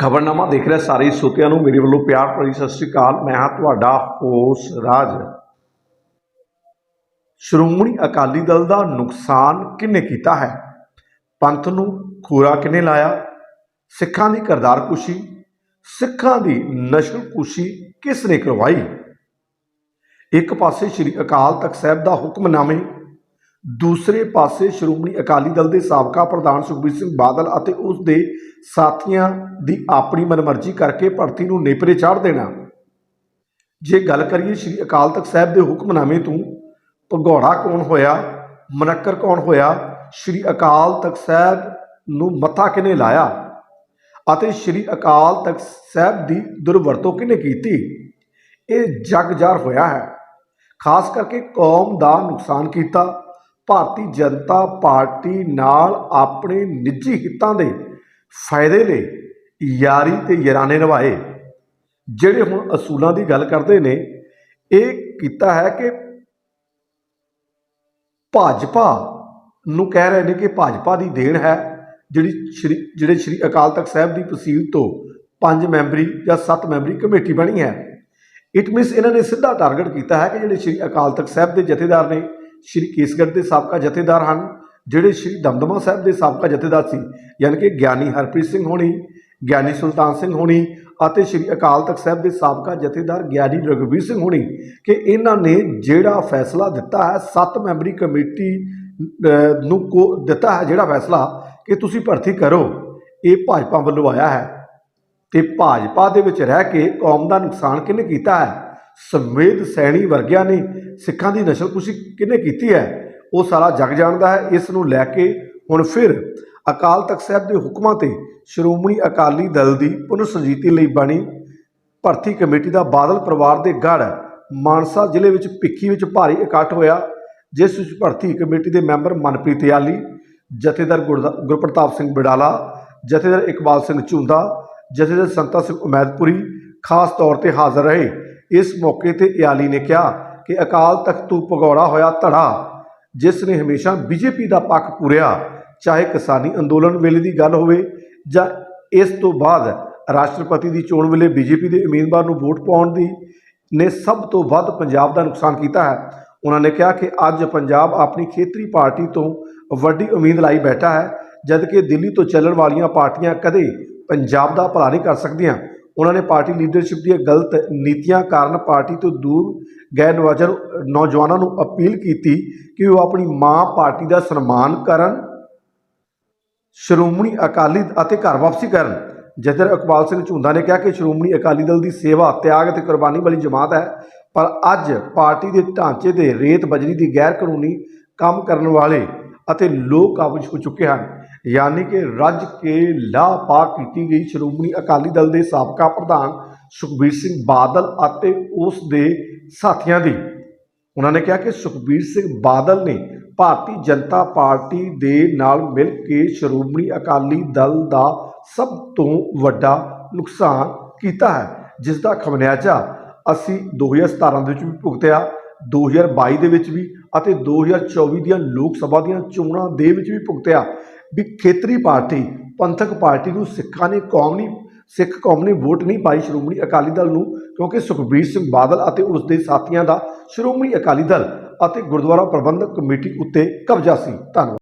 ਖਬਰਨਾਮਾ ਦੇਖ ਰਿਹਾ ਸਾਰੇ ਸੋਤਿਆਂ ਨੂੰ ਮੇਰੇ ਵੱਲੋਂ ਪਿਆਰ ਭਰੀ ਸਤਿ ਸ੍ਰੀ ਅਕਾਲ। ਮੈਂ ਹਾਂ ਤੁਹਾਡਾ ਹੋਸ ਰਾਜ। ਸ਼੍ਰੋਮਣੀ ਅਕਾਲੀ ਦਲ ਦਾ ਨੁਕਸਾਨ ਕਿੰਨੇ ਕੀਤਾ ਹੈ? ਪੰਥ ਨੂੰ ਖੂਰਾ ਕਿੰਨੇ ਲਾਇਆ? ਸਿੱਖਾਂ ਦੀ ਕਰਤਾਰ ਕੁਸ਼ੀ, ਸਿੱਖਾਂ ਦੀ ਨਸ਼ਲਕੁਸ਼ੀ ਕਿਸ ਨੇ ਕਰਵਾਈ? ਇੱਕ ਪਾਸੇ ਸ੍ਰੀ ਅਕਾਲ ਤਖਤ ਸਾਹਿਬ ਦਾ ਹੁਕਮਨਾਮੇ ਦੂਸਰੇ ਪਾਸੇ ਸ਼੍ਰੋਮਣੀ ਅਕਾਲੀ ਦਲ ਦੇ ਸਾਬਕਾ ਪ੍ਰਧਾਨ ਸੁਖਬੀਰ ਸਿੰਘ ਬਾਦਲ ਅਤੇ ਉਸ ਦੇ ਸਾਥੀਆਂ ਦੀ ਆਪਣੀ ਮਨਮਰਜ਼ੀ ਕਰਕੇ ਭਰਤੀ ਨੂੰ ਨੇਪਰੇ ਚਾੜ ਦੇਣਾ। ਜੇ ਗੱਲ ਕਰੀਏ ਸ੍ਰੀ ਅਕਾਲ ਤਖਤ ਸਾਹਿਬ ਦੇ ਹੁਕਮਨਾਮੇ ਤੋਂ, ਭਗੌੜਾ ਕੌਣ ਹੋਇਆ, ਮਨੱਕਰ ਕੌਣ ਹੋਇਆ, ਸ੍ਰੀ ਅਕਾਲ ਤਖਤ ਸਾਹਿਬ ਨੂੰ ਮੱਥਾ ਕਿਨੇ ਲਾਇਆ ਅਤੇ ਸ੍ਰੀ ਅਕਾਲ ਤਖਤ ਸਾਹਿਬ ਦੀ ਦੁਰਵਰਤੋਂ ਕਿਨੇ ਕੀਤੀ? ਇਹ ਜਗਜਾਰ ਹੋਇਆ ਹੈ। ਖਾਸ ਕਰਕੇ ਕੌਮ ਦਾ ਨੁਕਸਾਨ ਕੀਤਾ ਭਾਰਤੀ ਜਨਤਾ ਪਾਰਟੀ ਨਾਲ ਆਪਣੇ ਨਿੱਜੀ ਹਿੱਤਾਂ ਦੇ ਫਾਇਦੇ ਲਈ ਯਾਰੀ ਤੇ ਯਰਾਨੇ ਨਿਭਾਏ। ਜਿਹੜੇ ਹੁਣ ਅਸੂਲਾਂ ਦੀ ਗੱਲ ਕਰਦੇ ਨੇ, ਇਹ ਕੀਤਾ ਹੈ ਕਿ ਭਾਜਪਾ ਨੂੰ ਕਹਿ ਰਹੇ ਨੇ ਕਿ ਭਾਜਪਾ ਦੀ ਦੇਣ ਹੈ, ਜਿਹੜੀ ਸ਼੍ਰੀ, ਜਿਹੜੇ ਸ਼੍ਰੀ ਅਕਾਲ ਤਖਤ ਸਾਹਿਬ ਦੀ ਤਹਿਸੀਲ ਤੋਂ ਪੰਜ ਮੈਂਬਰੀ ਜਾਂ ਸੱਤ ਮੈਂਬਰੀ ਕਮੇਟੀ ਬਣੀ ਹੈ। ਇਟ ਮੀਨਸ ਇਹਨਾਂ ਨੇ ਸਿੱਧਾ ਟਾਰਗੇਟ ਕੀਤਾ ਹੈ ਕਿ ਜਿਹੜੇ ਸ਼੍ਰੀ ਅਕਾਲ ਤਖਤ ਸਾਹਿਬ ਦੇ ਜਥੇਦਾਰ ਨੇ ਸ਼੍ਰੀ ਕੇਸਗੜ੍ਹ ਦੇ ਸਾਬਕਾ ਜਥੇਦਾਰ ਹਨ, ਜਿਹੜੇ ਸ਼੍ਰੀ ਦਮਦਮਾ ਸਾਹਿਬ ਦੇ ਸਾਬਕਾ ਜਥੇਦਾਰ ਸੀ, ਯਾਨੀ ਕਿ ਗਿਆਨੀ ਹਰਪ੍ਰੀਤ ਸਿੰਘ ਹੋਣੀ, ਗਿਆਨੀ ਸੁਲਤਾਨ ਸਿੰਘ ਹੋਣੀ ਅਤੇ ਸ਼੍ਰੀ ਅਕਾਲ ਤਖਤ ਸਾਹਿਬ ਦੇ ਸਾਬਕਾ ਜਥੇਦਾਰ ਗਿਆਨੀ ਰਘੁਵੀਰ ਸਿੰਘ ਹੋਣੀ, ਕਿ ਇਹਨਾਂ ਨੇ ਜਿਹੜਾ ਫੈਸਲਾ ਦਿੱਤਾ ਹੈ, ਸੱਤ ਮੈਂਬਰੀ ਕਮੇਟੀ ਨੂੰ ਕੋ ਦਿੱਤਾ ਹੈ ਜਿਹੜਾ ਫੈਸਲਾ, ਕਿ ਤੁਸੀਂ ਭਰਤੀ ਕਰੋ, ਇਹ ਭਾਜਪਾ ਵੱਲੋਂ ਆਇਆ ਹੈ ਤੇ ਭਾਜਪਾ ਦੇ ਵਿੱਚ ਰਹਿ ਕੇ ਕੌਮ ਦਾ ਨੁਕਸਾਨ ਕਿਹਨੇ ਕੀਤਾ ਹੈ? ਸੰਵੇਦ ਸੈਣੀ ਵਰਗਿਆਂ ਨੇ ਸਿੱਖਾਂ ਦੀ ਨਸਲਕੁਸ਼ੀ ਕਿਹਨੇ ਕੀਤੀ ਹੈ? ਉਹ ਸਾਰਾ ਜਗ ਜਾਣਦਾ ਹੈ। ਇਸ ਨੂੰ ਲੈ ਕੇ ਹੁਣ ਫਿਰ ਅਕਾਲ ਤਖਤ ਸਾਹਿਬ ਦੇ ਹੁਕਮਾਂ ਤੇ ਸ਼੍ਰੋਮਣੀ ਅਕਾਲੀ ਦਲ ਦੀ ਪੁਨਰ ਸੰਜੀਤੀ ਲਈ ਬਣੀ ਭਰਤੀ ਕਮੇਟੀ ਦਾ ਬਾਦਲ ਪਰਿਵਾਰ ਦੇ ਗੜ ਮਾਨਸਾ ਜ਼ਿਲ੍ਹੇ ਵਿੱਚ ਭਿੱਖੀ ਵਿੱਚ ਭਾਰੀ ਇਕੱਠ ਹੋਇਆ, ਜਿਸ ਵਿੱਚ ਭਰਤੀ ਕਮੇਟੀ ਦੇ ਮੈਂਬਰ ਮਨਪ੍ਰੀਤ ਯਾਲੀ, ਜਥੇਦਾਰ ਗੁਰਦਾ- ਗੁਰਪ੍ਰਤਾਪ ਸਿੰਘ ਬਿਡਾਲਾ, ਜਥੇਦਾਰ ਇਕਬਾਲ ਸਿੰਘ ਝੁੰਦਾ, ਜਥੇਦਾਰ ਸੰਤਾ ਸਿੰਘ ਉਮੈਦਪੁਰੀ ਖਾਸ ਤੌਰ ਤੇ ਹਾਜ਼ਰ ਰਹੇ। ਇਸ ਮੌਕੇ ਤੇ ਇਆਲੀ ਨੇ ਕਿਹਾ ਕਿ ਅਕਾਲ ਤਖਤ ਤੋਂ ਭਗੌੜਾ ਹੋਇਆ ਧੜਾ, ਜਿਸ ਨੇ ਹਮੇਸ਼ਾ ਬੀਜੇਪੀ ਦਾ ਪੱਖ ਪੂਰਿਆ, ਚਾਹੇ ਕਿਸਾਨੀ ਅੰਦੋਲਨ ਵੇਲੇ ਦੀ ਗੱਲ ਹੋਵੇ ਜਾਂ ਇਸ ਤੋਂ ਬਾਅਦ ਰਾਸ਼ਟਰਪਤੀ ਦੀ ਚੋਣ ਵੇਲੇ ਬੀਜੇਪੀ ਦੇ ਉਮੀਦਵਾਰ ਨੂੰ ਵੋਟ ਪਾਉਣ ਦੀ ਨੇ ਸਭ ਤੋਂ ਵੱਧ ਪੰਜਾਬ ਦਾ ਨੁਕਸਾਨ ਕੀਤਾ ਹੈ। ਉਹਨਾਂ ਨੇ ਕਿਹਾ ਕਿ ਅੱਜ ਪੰਜਾਬ ਆਪਣੀ ਖੇਤਰੀ ਪਾਰਟੀ ਤੋਂ ਵੱਡੀ ਉਮੀਦ ਲਾਈ ਬੈਠਾ ਹੈ, ਜਦਕਿ ਦਿੱਲੀ ਤੋਂ ਚੱਲਣ ਵਾਲੀਆਂ ਪਾਰਟੀਆਂ ਕਦੇ ਪੰਜਾਬ ਦਾ ਭਲਾ ਨਹੀਂ ਕਰ ਸਕਦੀਆਂ। ਉਹਨਾਂ ਨੇ ਪਾਰਟੀ ਲੀਡਰਸ਼ਿਪ ਦੀਆਂ ਗਲਤ ਨੀਤੀਆਂ ਕਾਰਨ ਪਾਰਟੀ ਤੋਂ ਦੂਰ ਗਏ ਨੌਜਵਾਨ ਨੌਜਵਾਨਾਂ ਨੂੰ ਅਪੀਲ ਕੀਤੀ ਕਿ ਉਹ ਆਪਣੀ ਮਾਂ ਪਾਰਟੀ ਦਾ ਸਨਮਾਨ ਕਰਨ, ਸ਼੍ਰੋਮਣੀ ਅਕਾਲੀ ਅਤੇ ਘਰ ਵਾਪਸੀ ਕਰਨ। ਜਥੇਦਾਰ ਇਕਬਾਲ ਸਿੰਘ ਝੁੰਦਾ ਨੇ ਕਿਹਾ ਕਿ ਸ਼੍ਰੋਮਣੀ ਅਕਾਲੀ ਦਲ ਦੀ ਸੇਵਾ, ਤਿਆਗ ਅਤੇ ਕੁਰਬਾਨੀ ਵਾਲੀ ਜਮਾਤ ਹੈ, ਪਰ ਅੱਜ ਪਾਰਟੀ ਦੇ ਢਾਂਚੇ ਦੇ ਰੇਤ ਬਜਰੀ ਦੀ ਗੈਰ ਕਾਨੂੰਨੀ ਕੰਮ ਕਰਨ ਵਾਲੇ ਅਤੇ ਲੋਕ ਕਾਬਜ ਹੋ ਚੁੱਕੇ ਹਨ। ਯਾਨੀ ਕਿ ਰੱਜ ਕੇ ਲਾਪਾ ਕੀਤੀ ਗਈ ਸ਼੍ਰੋਮਣੀ ਅਕਾਲੀ ਦਲ ਦੇ ਸਾਬਕਾ ਪ੍ਰਧਾਨ ਸੁਖਬੀਰ ਸਿੰਘ ਬਾਦਲ ਅਤੇ ਉਸ ਦੇ ਸਾਥੀਆਂ ਦੀ। ਉਹਨਾਂ ਨੇ ਕਿਹਾ ਕਿ ਸੁਖਬੀਰ ਸਿੰਘ ਬਾਦਲ ਨੇ ਭਾਰਤੀ ਜਨਤਾ ਪਾਰਟੀ ਦੇ ਨਾਲ ਮਿਲ ਕੇ ਸ਼੍ਰੋਮਣੀ ਅਕਾਲੀ ਦਲ ਦਾ ਸਭ ਤੋਂ ਵੱਡਾ ਨੁਕਸਾਨ ਕੀਤਾ ਹੈ ਜਿਸ ਦਾ ਖਮਿਆਜਾ ਅਸੀਂ 2017 ਦੇ ਵਿੱਚ ਵੀ ਭੁਗਤਿਆ 2022 ਦੇ ਵਿੱਚ ਵੀ ਅਤੇ 2024 ਦੀਆਂ ਲੋਕ ਸਭਾ ਦੀਆਂ ਚੋਣਾਂ ਦੇ ਵਿੱਚ ਵੀ ਭੁਗਤਿਆ ਵੀ ਖੇਤਰੀ ਪਾਰਟੀ, ਪੰਥਕ ਪਾਰਟੀ ਨੂੰ ਸਿੱਖਾਂ ਨੇ ਕੌਮ ਨਹੀਂ, ਸਿੱਖ ਕੌਮ ਨੇ ਵੋਟ ਨਹੀਂ ਪਾਈ ਸ਼੍ਰੋਮਣੀ ਅਕਾਲੀ ਦਲ ਨੂੰ, ਕਿਉਂਕਿ ਸੁਖਬੀਰ ਸਿੰਘ ਬਾਦਲ ਅਤੇ ਉਸ ਦੇ ਸਾਥੀਆਂ ਦਾ ਸ਼੍ਰੋਮਣੀ ਅਕਾਲੀ ਦਲ ਅਤੇ ਗੁਰਦੁਆਰਾ ਪ੍ਰਬੰਧਕ ਕਮੇਟੀ ਉੱਤੇ ਕਬਜ਼ਾ ਸੀ। ਧੰਨਵਾਦ।